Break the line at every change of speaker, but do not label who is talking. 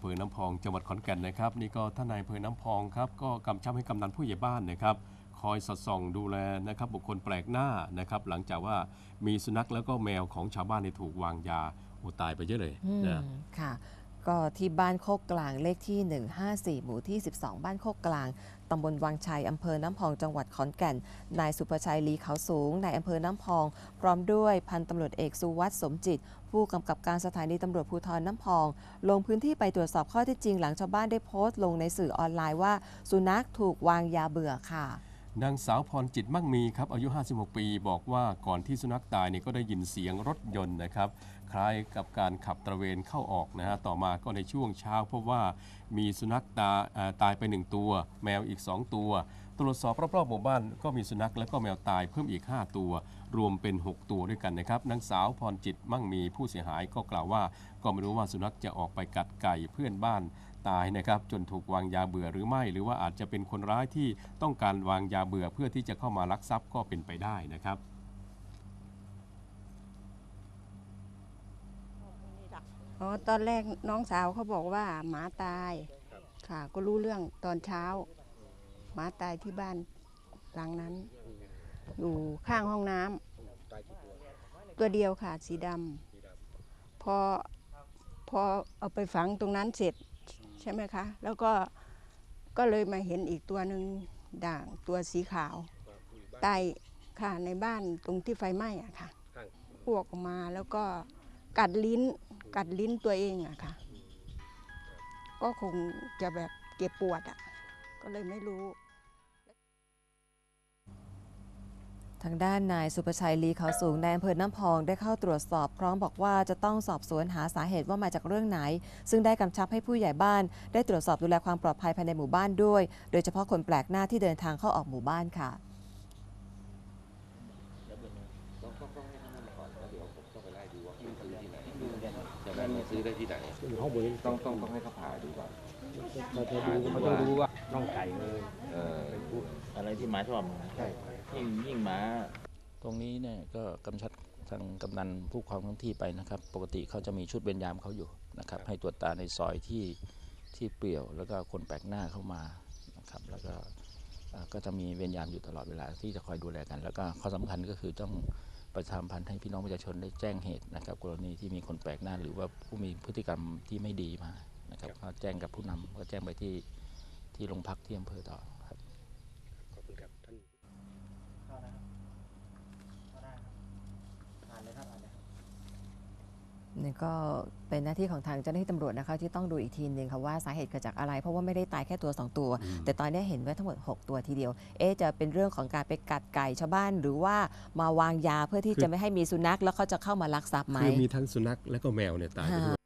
เภอน้ำพองจังหวัดขอนแก่นนะครับ นี่ก็ท่านนายอำเภอน้ำพองครับก็กำชับให้กำนันผู้ใหญ่บ้านนะครับ คอยสอดส่องดูแลนะครับ บุคคลแปลกหน้านะครับ หลังจากว่ามีสุนัขแล้วก็แมวของชาวบ้านในถูกวางยาโอตายไปเยอะเลย
อืม
นะ
ค่ะ ก็ที่บ้านโคกกลางเลขที่ 154 หมู่ที่ 12 บ้านโคกกลาง ตำบลวังชัย อำเภอน้ำพอง จังหวัดขอนแก่น นายสุภชัยลีเขาสูง นายอำเภอน้ำพอง พร้อมด้วยพันตำรวจเอกสุวัสด์สมจิต ผู้กำกับการสถานีตำรวจภูธรน้ำพอง ลงพื้นที่ไปตรวจสอบข้อเท็จจริงหลังชาวบ้านได้โพสต์ลงในสื่อออนไลน์ว่า สุนัขถูกวางยาเบื่อค่ะ
นางสาวพรจิตมั่งมีครับอายุ 56 ปีบอกว่าก่อนที่สุนัขตายเนี่ยก็ได้ยินเสียงรถยนต์นะครับ คล้ายกับการขับตระเวนเข้าออกนะฮะต่อมาก็ในช่วงเช้าพบว่ามีสุนัขตาตายไป 1 ตัว แมวอีก 2 ตัว ตรวจสอบรอบๆหมู่บ้านก็มีสุนัขและก็แมวตายเพิ่มอีก 5 ตัว รวมเป็น 6 ตัวด้วยกันนะครับนางสาวพรจิตมั่งมีผู้เสียหายก็กล่าวว่า ก็ไม่รู้ว่าสุนัขจะออกไปกัดไก่เพื่อนบ้าน ตายนะครับจนถูกวางยาเบื่อหรือไม่ หรือว่าอาจจะเป็นคนร้ายที่ต้องการวางยาเบื่อเพื่อที่จะเข้ามาลักทรัพย์ก็เป็นไปได้นะครับ
อ๋อตอนแรกน้องสาวเขาบอกว่าหมาตายค่ะ ก็รู้เรื่องตอนเช้า หมาตายที่บ้านหลังนั้น อยู่ข้างห้องน้ำตัวเดียวค่ะสีดำพอพอเอาไปฝังตรงนั้นเสร็จ ใช่ไหมคะ แล้วก็ก็เลยมาเห็นอีกตัวหนึ่งด่างตัวสีขาวใต้ค่ะในบ้านตรงที่ไฟไหม้อะค่ะอ้วกออกมาแล้วก็กัดลิ้นกัดลิ้นตัวเองอะค่ะ ก็คงจะแบบเจ็บปวดอะก็เลยไม่รู้
ทางด้านนายสุประชัยลีเขาสูงนายอำเภอน้ำพองได้เข้าตรวจสอบพร้อมบอกว่าจะต้องสอบสวนหาสาเหตุว่ามาจากเรื่องไหน ซึ่งได้กำชับให้ผู้ใหญ่บ้าน ได้ตรวจสอบดูแลความปลอดภัยภายในหมู่บ้านด้วย โดยเฉพาะคนแปลกหน้าที่เดินทางเข้าออกหมู่บ้านค่ะ
ใช่ไหมมันซื้อได้ที่ไหน
อยู่ห้องบน
ต้องต้องต้องให้เขาผ่าดูก่อน
เราจะดูเขาต้องรู้ว่าน้องไก่เลย
เออ
อะไรที่หมาชอบ
ใช่
ยิ่งยิ่งหมา ตรงนี้เนี่ยก็กำชับทางกำนันผู้ครองท้องที่ไปนะครับ ปกติเขาจะมีชุดเวรยามเขาอยู่นะครับ ให้ตรวจตาในซอยที่ที่เปลี่ยว แล้วก็คนแปลกหน้าเข้ามานะครับแล้วก็เอ่อก็จะมีเวรยามอยู่ตลอดเวลาที่จะคอยดูแลกัน แล้วก็ข้อสำคัญก็คือต้องประชาสัมพันธ์ให้พี่น้องประชาชนได้แจ้งเหตุนะครับ กรณีที่มีคนแปลกหน้า หรือว่าผู้มีพฤติกรรมที่ไม่ดีมานะครับก็แจ้งกับผู้นำก็แจ้งไปที่ที่โรงพักที่อำเภอต่อครับ
ขอบคุณครับท่า
น ก็เป็นหน้าที่ของทางเจ้าหน้าที่ตำรวจนะคะที่ต้องดูอีกทีหนึ่งค่ะว่าสาเหตุเกิดจากอะไร เพราะว่าไม่ได้ตายแค่ตัว 2 ตัว แต่ตอนนี้เห็นว่าทั้งหมด 6 ตัวทีเดียว เอ๊ะจะเป็นเรื่องของการไปกัดไก่ชาวบ้าน หรือว่ามาวางยาเพื่อที่จะไม่ให้มีสุนัขแล้วเขาจะเข้ามาลักทรัพย์ไหม
คือมีทั้งสุนัขและก็แมวเนี่ยตายไปด้วย